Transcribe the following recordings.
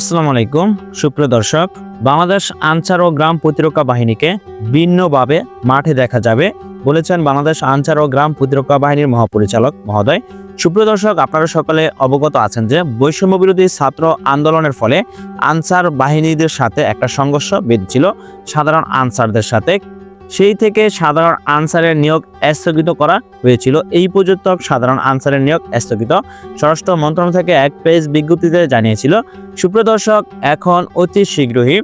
আসসালামু আলাইকুম, সুপ্রিয় দর্শক। বাংলাদেশ আনসার ও গ্রাম প্রতিরক্ষা বাহিনীকে ভিন্নভাবে মাঠে দেখা যাবে বলেছেন বাংলাদেশ আনসার ও গ্রাম প্রতিরক্ষা বাহিনীর মহাপরিচালক মহোদয়। সুপ্রিয় দর্শক, আপনারা সকলে অবগত আছেন যে বৈষম্য বিরোধী ছাত্র আন্দোলনের ফলে আনসার বাহিনীদের সাথে একটা সংঘর্ষ বেঁধেছিল। সাধারণ আনসারদের সাথে সেই থেকে সাধারণ আনসারের নিয়োগ স্থগিত করা হয়েছিল। এই পর্যন্ত সাধারণ আনসারের নিয়োগ স্থগিত। স্বরাষ্ট্র মন্ত্রণালয় থেকে এক পেজ বিজ্ঞপ্তিতে জানিয়েছিল সুপ্রদর্শক এখন অতি শীঘ্রই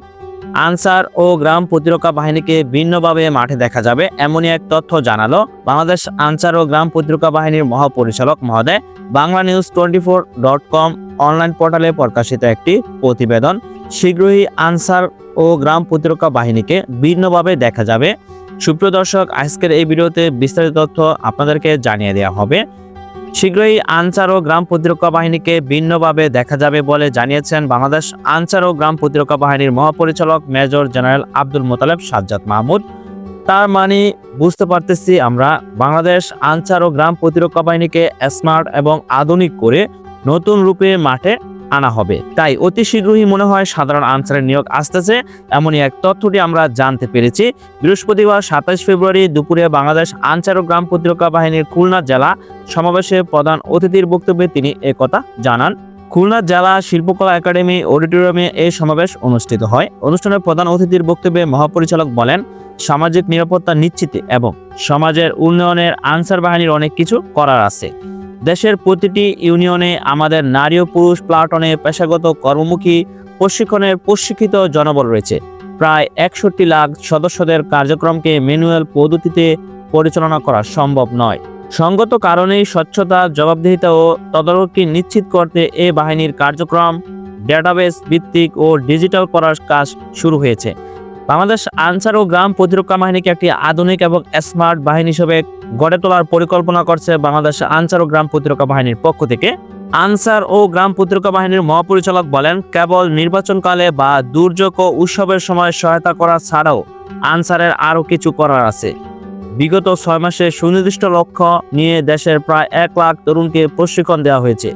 আনসার ও গ্রাম প্রতিরক্ষা বাহিনীকে ভিন্নভাবে মাঠে দেখা যাবে এমনই এক তথ্য জানালো বাংলাদেশ আনসার ও গ্রাম প্রতিরক্ষা বাহিনীর মহাপরিচালক মহোদয়। Bangla news twenty four dot com online পোর্টালে প্রকাশিত একটি প্রতিবেদন। শীঘ্রই আনসার ও গ্রাম প্রতিরক্ষা বাহিনীকে ভিন্নভাবে দেখা যাবে। সুপ্রিয় দর্শক, আজকের এই ভিডিওতে বিস্তারিত তথ্য আপনাদেরকে জানিয়ে দেওয়া হবে। শীঘ্রই আনসার ও গ্রাম প্রতিরক্ষা বাহিনীকে ভিন্নভাবে দেখা যাবে বলে জানিয়েছেন বাংলাদেশ আনসার ও গ্রাম প্রতিরক্ষা বাহিনীর মহাপরিচালক মেজর জেনারেল আব্দুল মোতালেব সাজ্জাদ মাহমুদ। তার মানে বুঝতে পারতেছি আমরা, বাংলাদেশ আনসার ও গ্রাম প্রতিরক্ষা বাহিনীকে স্মার্ট এবং আধুনিক করে নতুন রূপে মাঠে আনা হবে। তাই অতি শীঘ্রই মনে হয় সাধারণ আনসারের নিয়োগ আসতেছে। এমনই এক তথ্যটি আমরা জানতে পেরেছি। বৃহস্পতিবার সাতাশ ফেব্রুয়ারি দুপুরে বাংলাদেশ আনসার ও গ্রাম প্রতিরক্ষা বাহিনীর খুলনা জেলা সমাবেশে প্রধান অতিথির বক্তব্যে তিনি একথা জানান। খুলনা জেলা শিল্পকলা একাডেমি অডিটোরিয়ামে এই সমাবেশ অনুষ্ঠিত হয়। অনুষ্ঠানে প্রধান অতিথির বক্তব্যে মহাপরিচালক বলেন, সামাজিক নিরাপত্তা নিশ্চিতে এবং সমাজের উন্নয়নের আনসার বাহিনীর অনেক কিছু করার আছে। দেশের প্রতিটি ইউনিয়নে আমাদের নারী ও পুরুষ প্লাটনে পেশাগত কর্মমুখী প্রশিক্ষণের প্রশিক্ষিত জনবল রয়েছে। প্রায় একষট্টি লাখ সদস্যদের কার্যক্রমকে ম্যানুয়াল পদ্ধতিতে পরিচালনা করা সম্ভব নয়। সঙ্গত কারণেই স্বচ্ছতা, জবাবদিহিতা ও তদারকি নিশ্চিত করতে এ বাহিনীর কার্যক্রম, ডেটাবেস ভিত্তিক ও ডিজিটাল করার কাজ শুরু হয়েছে। বাংলাদেশ আনসার ও গ্রাম প্রতিরক্ষা বাহিনীকে একটি আধুনিক এবং স্মার্ট বাহিনী হিসেবে গড়ে তোলার পরিকল্পনা করছে বাংলাদেশ আনসার ও গ্রাম প্রতিরক্ষা বাহিনীর পক্ষ থেকে। আনসার ও গ্রাম প্রতিরক্ষা বাহিনীর মহাপরিচালক বলেন, কেবল নির্বাচনকালে বা দুর্যোগ ও উৎসবের সময় সহায়তা করা ছাড়াও আনসারের আরও কিছু করার আছে। বিগত ছয় মাসে সুনির্দিষ্ট লক্ষ্য নিয়ে দেশের প্রায় এক লাখ তরুণকে প্রশিক্ষণ দেওয়া হয়েছে।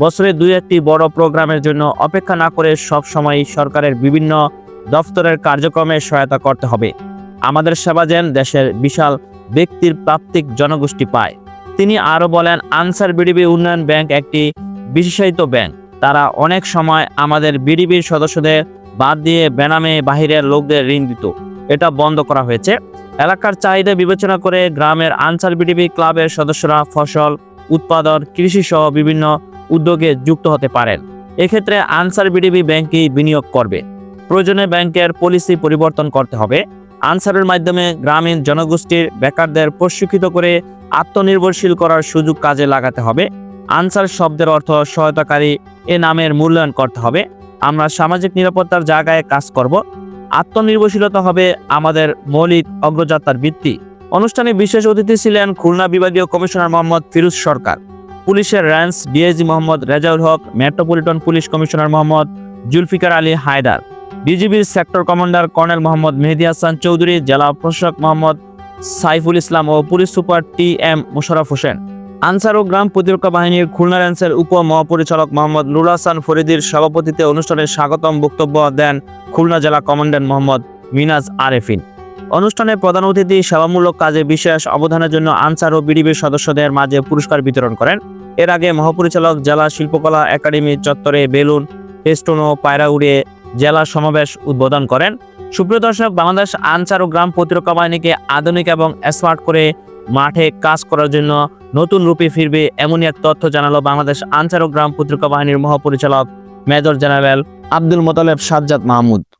বছরে দুই একটি বড় প্রোগ্রামের জন্য অপেক্ষা না করে সব সময় সরকারের বিভিন্ন দফতরের কার্যক্রমে সহায়তা করতে হবে। আমাদের সেবা যেন দেশের বিশাল ব্যক্তির প্রাপ্তিক জনগোষ্ঠী পায়। তিনি আরও বলেন, আনসার বিডিবি উন্নয়ন ব্যাংক একটি বিশেষায়িত ব্যাংক। তারা অনেক সময় আমাদের বিডিবির সদস্যদের বাদ দিয়ে বেনামে বাহিরের লোকদের ঋণ দিত। এটা বন্ধ করা হয়েছে। এলাকার চাহিদা বিবেচনা করে গ্রামের আনসার বিডিবি ক্লাবের সদস্যরা ফসল, উৎপাদন কৃষি সহ বিভিন্ন উদ্যোগে যুক্ত হতে পারেন। এক্ষেত্রে আনসার বিডিবি ব্যাংকই বিনিয়োগ করবে। প্রয়োজনে ব্যাংকের পলিসি পরিবর্তন করতে হবে। আনসারের মাধ্যমে গ্রামীণ জনগোষ্ঠীর বেকারদের প্রশিক্ষিত করে আত্মনির্ভরশীল করার সুযোগ কাজে লাগাতে হবে। আনসার শব্দের অর্থ সহায়তাকারী এ নামের মূল্যায়ন করতে হবে। আমরা সামাজিক নিরাপত্তার জায়গায় কাজ করব। আত্মনির্ভরশীলতা হবে আমাদের মৌলিক অগ্রযাত্রার ভিত্তি। অনুষ্ঠানে বিশেষ অতিথি ছিলেন খুলনা বিভাগীয় কমিশনার মোহাম্মদ ফিরুজ সরকার, পুলিশের range DIG Mohammad Rezaul Haque, metropolitan police commissioner Mohammad Zulfikar Ali Haider. বিজিবির sector commander colonel Mohammad Mehedi Hasan Chowdhury, জেলা প্রশাসক মোহাম্মদ সাইফুল ইসলাম ও police super T M Mosharraf Hossain. Ansar ও গ্রাম প্রতিরক্ষা বাহিনীর খুলনা রেঞ্জের উপ মহাপরিচালক মোহাম্মদ নুর হাসান ফরিদির সভাপতিত্বে অনুষ্ঠানে স্বাগতম বক্তব্য দেন খুলনা জেলা কমান্ড্যান্ট মোহাম্মদ মিনাজ আরেফিন। অনুষ্ঠানে প্রধান অতিথি সেবামূলক কাজে বিশেষ অবদানের জন্য আনসার ও বিডিবির সদস্যদের মাঝে পুরস্কার বিতরণ করেন। এর আগে মহাপরিচালক জেলা শিল্পকলা একাডেমি চত্বরে বেলুন ফেস্টুন ও পায়রা উড়িয়ে জেলা সমাবেশ উদ্বোধন করেন। সুপ্রিয় দর্শক, বাংলাদেশ আনসার ও গ্রাম প্রতিরক্ষা বাহিনীকে আধুনিক এবং স্মার্ট করে মাঠে কাজ করার জন্য নতুন রূপে ফিরবে এমনই এক তথ্য জানালো বাংলাদেশ আনসার ও গ্রাম প্রতিরক্ষা বাহিনীর মহাপরিচালক মেজর জেনারেল আব্দুল মোতালেব সাজ্জাদ মাহমুদ।